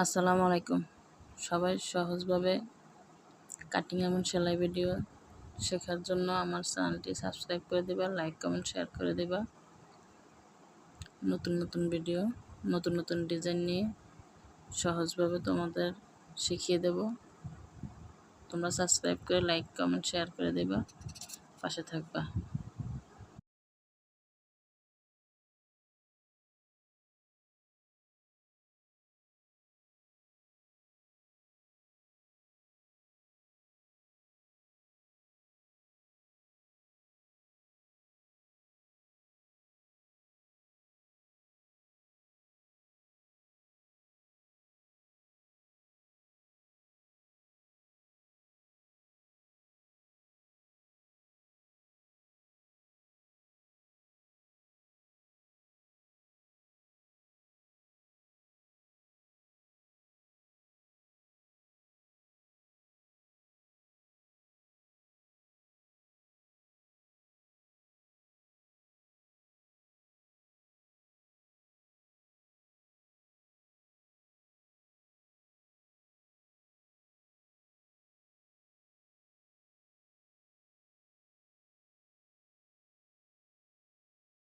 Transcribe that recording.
আসসালামু আলাইকুম। সবাই সহজভাবে কাটিং এবং সেলাই ভিডিও শেখার জন্য আমার চ্যানেলটি সাবস্ক্রাইব করে দেবা, লাইক, কমেন্ট, শেয়ার করে দেবা। নতুন নতুন ভিডিও, নতুন নতুন ডিজাইন নিয়ে সহজভাবে তোমাদের শিখিয়ে দেব। তোমরা সাবস্ক্রাইব করে লাইক, কমেন্ট, শেয়ার করে দেবা। পাশে থাকবা।